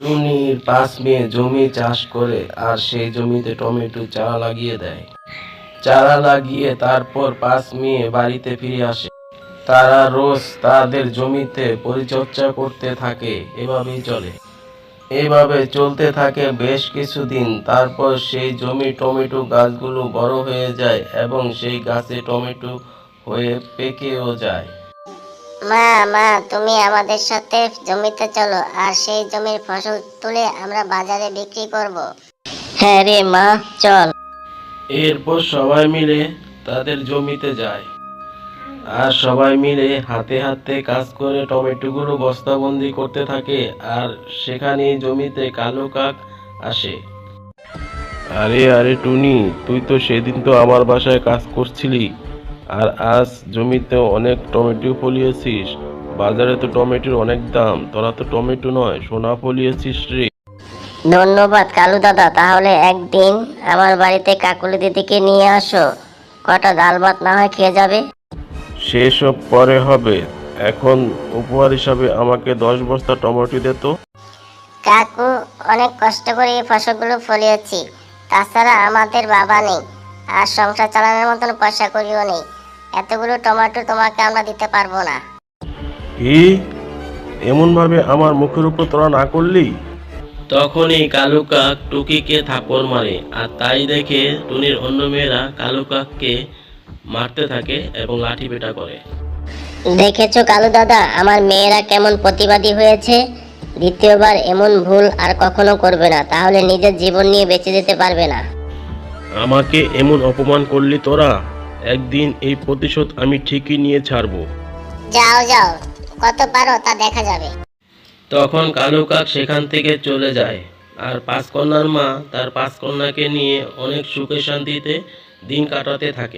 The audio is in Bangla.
টুনির পাঁচ মেয়ে জমি চাষ করে আর সেই জমিতে টমেটো চারা লাগিয়ে দেয়। চারা লাগিয়ে তারপর পাঁচ মেয়ে বাড়িতে ফিরে আসে। তারা রোজ তাদের জমিতে পরিচর্যা করতে থাকে, এভাবেই চলে। এভাবে চলতে থাকে বেশ কিছুদিন, তারপর সেই জমি টমেটো গাছগুলো বড় হয়ে যায় এবং সেই গাছে টমেটো হয়ে পেকেও যায়। মা মা তুমি আমাদের সাথে জমিতে চলো আর সেই জমির ফসল তুলে আমরা বাজারে বিক্রি করব। হ্যাঁ রে মা চল। এরপর সবাই মিলে তাদের জমিতে যায়। আর সবাই মিলে হাতে হাতে কাজ করে টমেটোগুলো বস্তাবন্দি করতে থাকে আর সেখানে জমিতে কালো কাক আসে। আরে আরে টুনি তুই তো সেদিন তো আমার বাসায় কাজ করছিলি। আর আজ জমিতে অনেক টমেটো ফলিয়েছিস। বাজারে তো টমেটোর অনেক দাম তোরা তো টমেটো নয় সোনা ফলিয়েছিস রে। ধন্যবাদ কালু দাদা তাহলে একদিন আমার বাড়িতে কাকুলি দিদিকে নিয়ে আসো কটা ডাল ভাত না হয় খেয়ে যাবে। সেসব পরে হবে এখন উপহার হিসাবে আমাকে দশ বস্তা টমেটো দে তো। কাকু অনেক কষ্ট করে এই ফসলগুলো ফলিয়েছি তাছাড়া আমাদের বাবা নেই। আর সংসার চালানোর মতন পয়সা করিও নেই এতগুলো টমেটো তোমাকে আমরা দিতে পারব না। কি? এমন ভাবে আমার মুখের উপর তোরা না করলি? তখনই কালু কাক টুকিকে থাপড় মারে আর তাই দেখে টুনির অন্য মেয়েরা কালু কাককে মারতে থাকে এবং লাঠি পেটা করে। দেখেছ কালু দাদা আমার মেয়েরা কেমন প্রতিবাদী হয়েছে? দ্বিতীয়বার এমন ভুল আর কখনো করবে না তাহলে নিজের জীবন নিয়ে বেঁচে যেতে পারবে না। আমাকে এমন অপমান করলি তোরা? একদিন এই প্রতিশোধ আমি ঠিকই নিয়ে ছাড়বো। যাও যাও। কত পারো তা দেখা যাবে। তখন কালু কাক সেখান থেকে চলে যায়। আর পাঁচ কন্যার মা তার পাঁচ কন্যাকে নিয়ে অনেক সুখে শান্তিতে দিন কাটাতে থাকে।